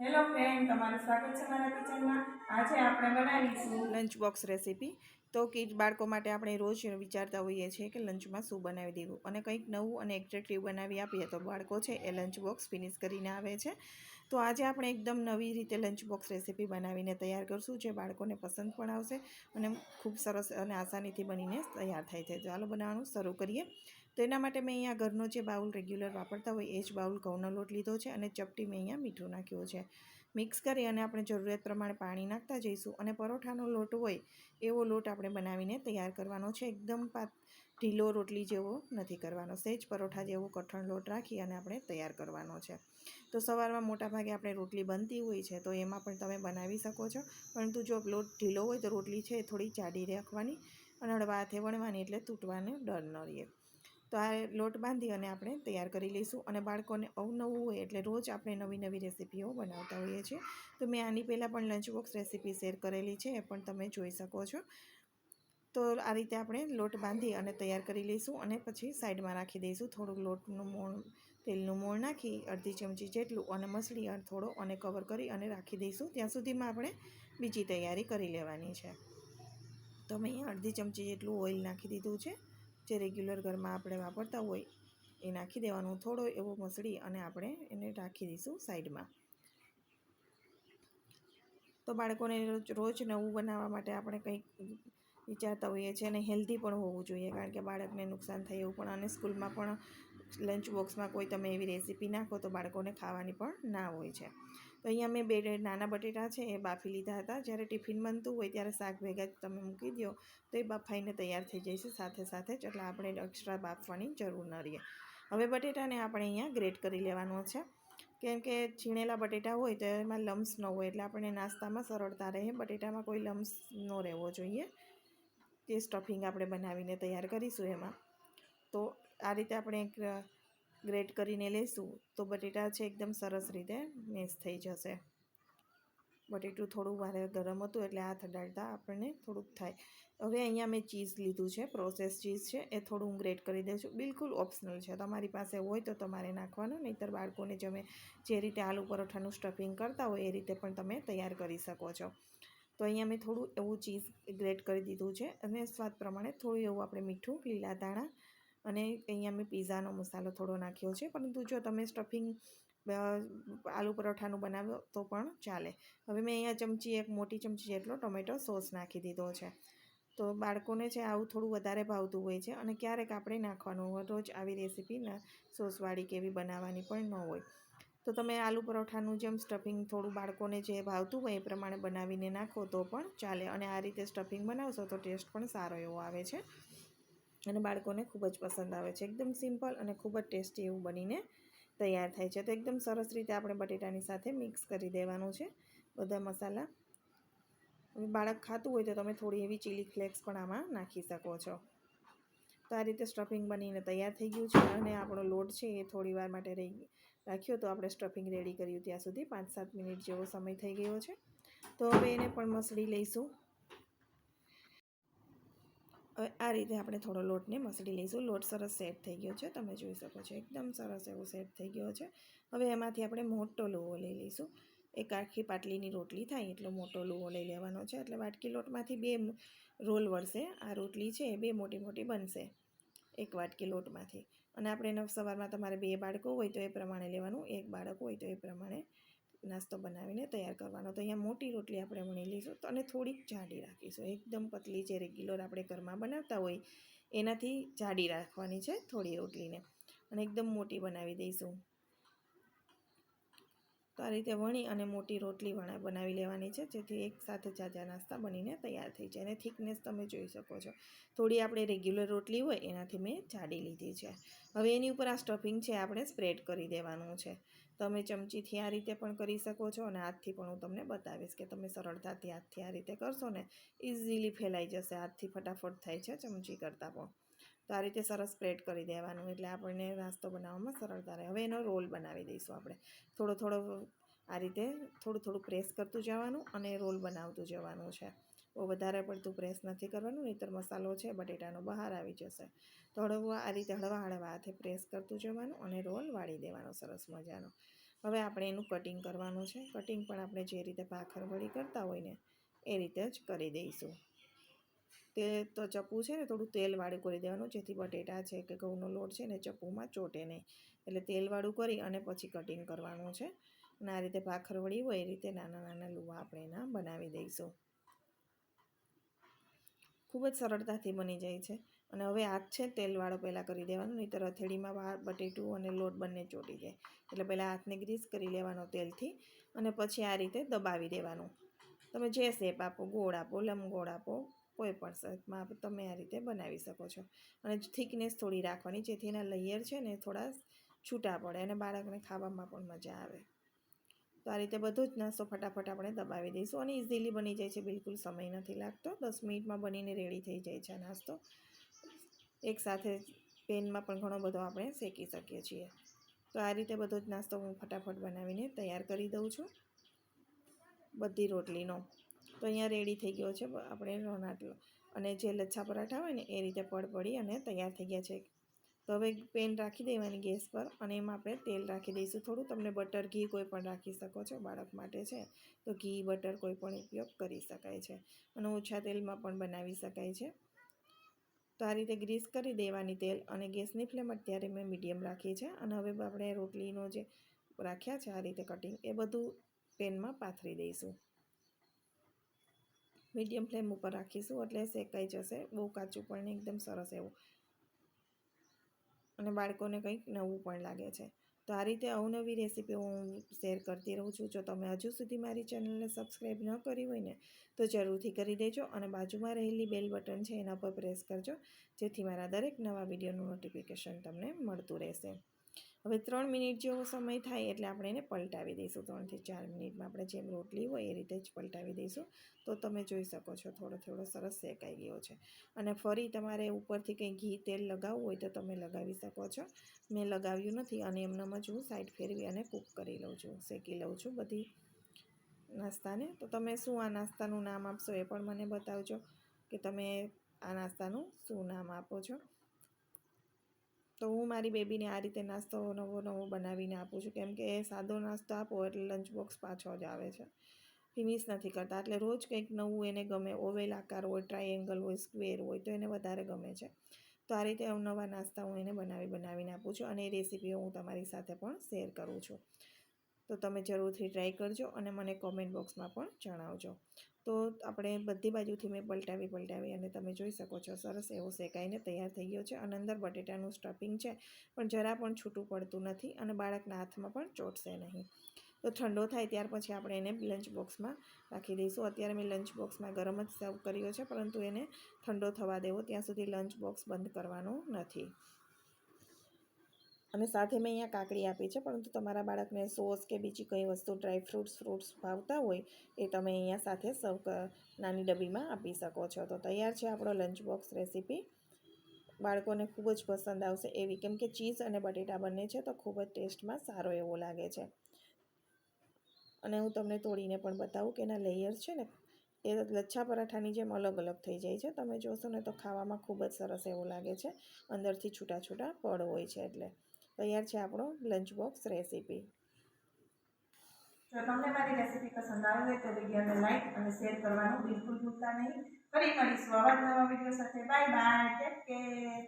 Hello friend તમારું સ્વાગત છે મારા કિચનમાં. આજે આપણે બનાવીશું લંચ બોક્સ રેસીપી. તો કિડ બાળકો માટે આપણે રોજ વિચારતા હોઈએ છીએ કે લંચમાં શું બનાવી દેવું. અને કંઈક નવું અને એટ્રેક્ટિવ બનાવી આપીએ તો બાળકો છે એ લંચ બોક્સ ફિનિશ કરીને આવે છે. તો આજે આપણે એકદમ નવી રીતે લંચ બોક્સ રેસીપી બનાવીને તૈયાર કરશું, જે બાળકોને પસંદ પણ આવશે અને ખૂબ સરસ અને આસાનીથી બનીને તૈયાર થાય છે. ચાલો બનાવવાનું શરૂ કરીએ. તો એના માટે મેં અહીંયા ઘરનો જે બાઉલ રેગ્યુલર વાપરતા હોય એ જ બાઉલ ઘઉંનો લોટ લીધો છે અને ચપટી મેં અહીંયા મીઠું નાખ્યું છે. મિક્સ કરી અને આપણે જરૂરિયાત પ્રમાણે પાણી નાખતા જઈશું અને પરોઠાનો લોટ હોય એવો લોટ આપણે બનાવીને તૈયાર કરવાનો છે. એકદમ પાત ઢીલો રોટલી જેવો નથી કરવાનો. સહેજ પરોઠા જેવો કઠણ લોટ રાખી અને આપણે તૈયાર કરવાનો છે. તો સવારમાં મોટાભાગે આપણે રોટલી બનતી હોય છે તો એમાં પણ તમે બનાવી શકો છો. પરંતુ જો લોટ ઢીલો હોય તો રોટલી છે એ થોડી જાડી રાખવાની અને હળવાથે વણવાની એટલે તૂટવાનો ડર ન રહે. તો આ લોટ બાંધી અને આપણે તૈયાર કરી લઈશું. અને બાળકોને અવનવું હોય એટલે રોજ આપણે નવી નવી રેસીપીઓ બનાવતા હોઈએ છીએ. તો મેં આની પહેલાં પણ લંચ બોક્સ રેસીપી શેર કરેલી છે, એ પણ તમે જોઈ શકો છો. તો આ રીતે આપણે લોટ બાંધી અને તૈયાર કરી લઈશું અને પછી સાઈડમાં રાખી દઈશું. થોડુંક લોટનું મોણ, તેલનું મોણ નાખી, અડધી ચમચી જેટલું અને મસળી થોડો અને કવર કરી અને રાખી દઈશું. ત્યાં સુધીમાં આપણે બીજી તૈયારી કરી લેવાની છે. તો મેં અડધી ચમચી જેટલું ઓઇલ નાખી દીધું છે. જે રેગ્યુલર ઘરમાં આપણે વાપરતા હોય એ નાખી દેવાનું થોડો એવો મસળી અને આપણે એને રાખી દઈશું સાઈડમાં. તો બાળકોને રોજ નવું બનાવવા માટે આપણે કંઈક વિચારતા હોઈએ છીએ અને હેલ્ધી પણ હોવું જોઈએ કારણ કે બાળકને નુકસાન થાય એવું પણ અને સ્કૂલમાં પણ લંચ બોક્સમાં કોઈ તમે એવી રેસીપી નાખો તો બાળકોને ખાવાની પણ ના હોય છે. તો અહીંયા મેં બે નાના બટેટા છે એ બાફી લીધા હતા. જ્યારે ટિફિન બનતું હોય ત્યારે શાક ભેગા તમે મૂકી દો તો એ બફાઈને તૈયાર થઈ જશે સાથે સાથે જ. એટલે આપણે એક્સ્ટ્રા બાફવાની જરૂર ન રહીએ. હવે બટેટાને આપણે અહીંયા ગ્રેટ કરી લેવાનો છે. કેમ કે છીણેલા બટેટા હોય તો એમાં લમ્સ ન હોય એટલે આપણે નાસ્તામાં સરળતા રહે. બટેટામાં કોઈ લમ્સ ન રહેવો જોઈએ. તે સ્ટફિંગ આપણે બનાવીને તૈયાર કરીશું એમાં. તો આ રીતે આપણે એક ગ્રેટ કરીને લઈશું તો બટેટા છે એકદમ સરસ રીતે મેશ થઈ જશે. બટેટું થોડું વારે ગરમ હતું એટલે આ થડાડતા આપણને થોડુંક થાય. હવે અહીંયા મેં ચીઝ લીધું છે, પ્રોસેસ ચીઝ છે, એ થોડું હું ગ્રેટ કરી દઈશું. બિલકુલ ઓપ્શનલ છે. તમારી પાસે હોય તો તમારે નાખવાનું, નહીંતર બાળકોને તમે જે રીતે આલુ પરોઠાનું સ્ટફિંગ કરતા હોય એ રીતે પણ તમે તૈયાર કરી શકો છો. તો અહીંયા મેં થોડું એવું ચીઝ ગ્રેટ કરી દીધું છે અને સ્વાદ પ્રમાણે થોડું એવું આપણે મીઠું, લીલા દાણા અને અહીંયા મેં પીઝાનો મસાલો થોડો નાખ્યો છે. પરંતુ જો તમે સ્ટફિંગ આલુ પરોઠાનું બનાવ્યો તો પણ ચાલે. હવે મેં અહીંયા ચમચી, એક મોટી ચમચી જેટલો ટોમેટો સોસ નાખી દીધો છે. તો બાળકોને છે આવું થોડું વધારે ભાવતું હોય છે અને ક્યારેક આપણે નાખવાનું હોય રોજ આવી રેસીપી સોસવાળી કેવી બનાવવાની પણ ન હોય. તો તમે આલુ પરોઠાનું જેમ સ્ટફિંગ થોડું બાળકોને જે ભાવતું હોય એ પ્રમાણે બનાવીને નાખો તો પણ ચાલે. અને આ રીતે સ્ટફિંગ બનાવશો તો ટેસ્ટ પણ સારો એવો આવે છે. અને બાળકોને ખૂબ જ પસંદ આવે છે. એકદમ સિમ્પલ અને ખૂબ જ ટેસ્ટી એવું બનીને તૈયાર થાય છે. તો એકદમ સરસ રીતે આપણે બટેટાની સાથે મિક્સ કરી દેવાનું છે બધા મસાલા. બાળક ખાતું હોય તો તમે થોડી એવી ચીલી ફ્લેક્સ પણ આમાં નાખી શકો છો. તો આ રીતે સ્ટફિંગ બનીને તૈયાર થઈ ગયું છે અને આપણો લોટ છે એ થોડી વાર માટે રહી રાખ્યો તો આપણે સ્ટફિંગ રેડી કર્યું ત્યાં સુધી પાંચ સાત મિનિટ જેવો સમય થઈ ગયો છે. તો હવે એને પણ મસળી લઈશું. હવે આ રીતે આપણે થોડો લોટને મસળી લઈશું. લોટ સરસ સેટ થઈ ગયો છે. તમે જોઈ શકો છો, એકદમ સરસ એવો સેટ થઈ ગયો છે. હવે એમાંથી આપણે મોટો લુવો લઈ લઈશું. એક આખી પાટલીની રોટલી થાય એટલો મોટો લુવો લઈ લેવાનો છે. એટલે વાટકી લોટમાંથી બે રોલ વળશે. આ રોટલી છે એ બે મોટી મોટી બનશે એક વાટકી લોટમાંથી. અને આપણે સવારમાં તમારે બે બાળકો હોય તો એ પ્રમાણે લેવાનું, એક બાળક હોય તો એ પ્રમાણે નાસ્તો બનાવીને તૈયાર કરવાનો. તો અહીંયા મોટી રોટલી આપણે વણી લઈશું અને થોડીક જાડી રાખીશું. એકદમ પતલી જે રેગ્યુલર આપણે ઘરમાં બનાવતા હોય, એનાથી જાડી રાખવાની છે થોડી રોટલીને. અને એકદમ મોટી બનાવી દઈશું. તો આ રીતે વણી અને મોટી રોટલી વણા, બનાવી લેવાની છે. જેથી એક સાથે જાજા નાસ્તા બનીને તૈયાર થઈ જાય અને થિકનેસ તમે જોઈ શકો છો. થોડી આપણે રેગ્યુલર રોટલી હોય એનાથી મેં જાડી લીધી છે. હવે એની ઉપર આ સ્ટફિંગ છે આપણે સ્પ્રેડ કરી દેવાનું છે. તમે ચમચીથી આ રીતે પણ કરી શકો છો અને હાથથી પણ હું તમને બતાવીશ કે તમે સરળતાથી હાથથી આ રીતે કરશો ને ઇઝીલી ફેલાઈ જશે. હાથથી ફટાફટ થાય છે ચમચી કરતાં પણ. તો આ રીતે સરસ સ્પ્રેડ કરી દેવાનું એટલે આપણને નાસ્તો બનાવવામાં સરળતા રહે. હવે એનો રોલ બનાવી દઈશું આપણે. થોડો થોડો આ રીતે થોડું થોડું પ્રેસ કરતું જવાનું અને રોલ બનાવતું જવાનું છે. બહુ વધારે પડતું પ્રેસ નથી કરવાનું, નહીંતર મસાલો છે, બટેટાનો બહાર આવી જશે. તો હળવા આ રીતે હળવા હળવા હાથે પ્રેસ કરતું જવાનું અને રોલ વાળી દેવાનો સરસ મજાનો. હવે આપણે એનું કટિંગ કરવાનું છે. કટિંગ પણ આપણે જે રીતે ભાખર વળી કરતા હોય ને, એ રીતે જ કરી દઈશું. તે તો ચપ્પુ છે ને થોડું તેલવાળું કરી દેવાનું, જેથી બટેટા છે કે ઘઉંનો લોટ છે ને ચપ્પુમાં ચોટે નહીં. એટલે તેલવાળું કરી અને પછી કટિંગ કરવાનું છે. અને આ રીતે ભાખરવડી હોય એ રીતે નાના નાના લુવા આપણે એના બનાવી દઈશું. ખૂબ જ સરળતાથી બની જાય છે. અને હવે હાથ છે તેલવાળો પહેલાં કરી દેવાનો, નહીંતર હથેળીમાં બટેટું અને લોટ બંને ચોટી જાય. એટલે પહેલાં હાથને ગ્રીસ કરી લેવાનો તેલથી અને પછી આ રીતે દબાવી દેવાનું. તમે જે શેપ આપો, ગોળ આપો, લંબગોળ આપો કોઈ પણ શેપમાં તમે આ રીતે બનાવી શકો છો. અને થિકનેસ થોડી રાખવાની, જેથી એના લેયર છે ને થોડા છૂટા પડે અને બાળકને ખાવામાં પણ મજા આવે. તો આ રીતે બધો જ નાસ્તો ફટાફટ આપણે દબાવી દઈશું અને ઇઝીલી બની જાય છે, બિલકુલ સમય નથી લાગતો. દસ મિનિટમાં બનીને રેડી થઈ જાય છે નાસ્તો. એકસાથે પેનમાં પણ ઘણો બધો આપણે શેકી શકીએ છીએ. તો આ રીતે બધો જ નાસ્તો હું ફટાફટ બનાવીને તૈયાર કરી દઉં છું. બધી રોટલીનો. તો અહીંયા રેડી થઈ ગયો છે આપણે રોનાટલો અને જે લચ્છા પરાઠા હોય ને, એ રીતે પડ પડી અને તૈયાર થઈ ગયા છે. તો હવે પેન રાખી દેવાની ગેસ પર અને એમાં આપણે તેલ રાખી દઈશું. થોડું તમને બટર ઘી કોઈ પણ રાખી શકો છો, બાળક માટે છે. તો ઘી, બટર કોઈ પણ ઉપયોગ કરી શકાય છે. અને ઓછા તેલમાં પણ બનાવી શકાય છે. તો આ રીતે ગ્રીસ કરી દેવાની તેલ અને ગેસની ફ્લેમ અત્યારે મેં મીડિયમ રાખી છે. અને હવે આપણે રોટલીનો જે રાખ્યા છે, આ રીતે કટિંગ, એ બધું પેનમાં પાથરી દઈશું. મીડિયમ ફ્લેમ ઉપર રાખીશું એટલે શેકાઈ જશે. બહુ કાચું પણ નહીં, એકદમ સરસ એવું. અને બાળકોને કંઈક નવું પણ લાગે છે. તો આ રીતે અવનવી રેસીપી હું શેર કરતી રહું છું. જો તમે હજુ સુધી મારી ચેનલને સબસ્ક્રાઈબ ન કરી હોય ને તો જરૂરથી કરી દેજો અને બાજુમાં રહેલી બેલ બટન છે એના પર પ્રેસ કરજો જેથી મારા દરેક નવા વિડીયોનું નોટિફિકેશન તમને મળતું રહેશે. હવે ત્રણ મિનિટ જેવો સમય થાય એટલે આપણે એને પલટાવી દઈશું. ત્રણથી ચાર મિનિટમાં આપણે જેમ રોટલી હોય એ રીતે જ પલટાવી દઈશું. તો તમે જોઈ શકો છો થોડો થોડો સરસ શેકાઈ ગયો છે. અને ફરી તમારે ઉપરથી કંઈ ઘી તેલ લગાવવું હોય તો તમે લગાવી શકો છો. મેં લગાવ્યું નથી અને એમનામ જ હું સાઈડ ફેરવી અને કૂક કરી લઉં છું. શેકી લઉં છું બધી નાસ્તાને. તો તમે શું આ નાસ્તાનું નામ આપશો એ પણ મને બતાવજો કે તમે આ નાસ્તાનું શું નામ આપો છો? તો હું મારી બેબીને આ રીતે નાસ્તો નવો નવો બનાવીને આપું છું. કેમ કે એ સાદો નાસ્તો આપો એટલે લંચ બોક્સ પાછો જ આવે છે. ફિનિશ નથી કરતા. એટલે રોજ કંઈક નવું એને ગમે ઓવેલ આકાર હોય ટ્રાયેંગલ હોય સ્ક્વેર હોય, તો એને વધારે ગમે છે. તો આ રીતે અવનવા નાસ્તા હું એને બનાવી બનાવીને આપું છું અને એ રેસીપીઓ હું તમારી સાથે પણ શેર કરું છું. તો તમે જરૂરથી ટ્રાય કરજો અને મને કોમેન્ટ બોક્સમાં પણ જણાવજો. તો આપણે બધી બાજુથી મેં પલટાવી પલટાવી અને તમે જોઈ શકો છો, સરસ એવો શેકાઈને તૈયાર થઈ ગયો છે અને અંદર બટેટાનું સ્ટફિંગ છે, પણ જરા પણ છૂટું પડતું નથી અને બાળકના હાથમાં પણ ચોટશે નહીં. તો ઠંડો થાય ત્યાર પછી આપણે એને લંચ બોક્સમાં રાખી દઈશું. અત્યારે મેં લંચ બોક્સમાં ગરમ જ સર્વ કર્યો છે, પરંતુ એને ઠંડો થવા દેવો ત્યાં સુધી લંચ બોક્સ બંધ કરવાનું નથી. અને સાથે મેં અહીંયા કાકડી આપી છે, પરંતુ તમારા બાળકને સોસ કે બીજી કંઈ વસ્તુ, ડ્રાય ફ્રૂટ્સ ફ્રૂટ્સ ભાવતા હોય એ તમે અહીંયા સાથે સર્વ નાની ડબ્બીમાં આપી શકો છો. તો તૈયાર છે આપણો લંચ બોક્સ રેસીપી બાળકોને ખૂબ જ પસંદ આવશે એવી, કેમ કે ચીઝ અને બટેટા બંને છે તો ખૂબ જ ટેસ્ટમાં સારો એવો લાગે છે. અને હું તમને તોડીને પણ બતાવું કે એના લેયર્સ છે ને, એ લચ્છા પરાઠાની જેમ અલગ અલગ થઈ જાય છે. તમે જોશો ને તો ખાવામાં ખૂબ જ સરસ એવું લાગે છે. અંદરથી છૂટા છૂટા પડ હોય છે એટલે. તૈયાર છે આપણો લંચ બોક્સ રેસીપી જો તમને મારી રેસીપી પસંદ આવી હોય તો વિડીયોને લાઈક અને શેર કરવાનું બિલકુલ ભૂલતા નહીં. ફરી મળીશું આવા નવા વીડિયો સાથે. Bye bye take care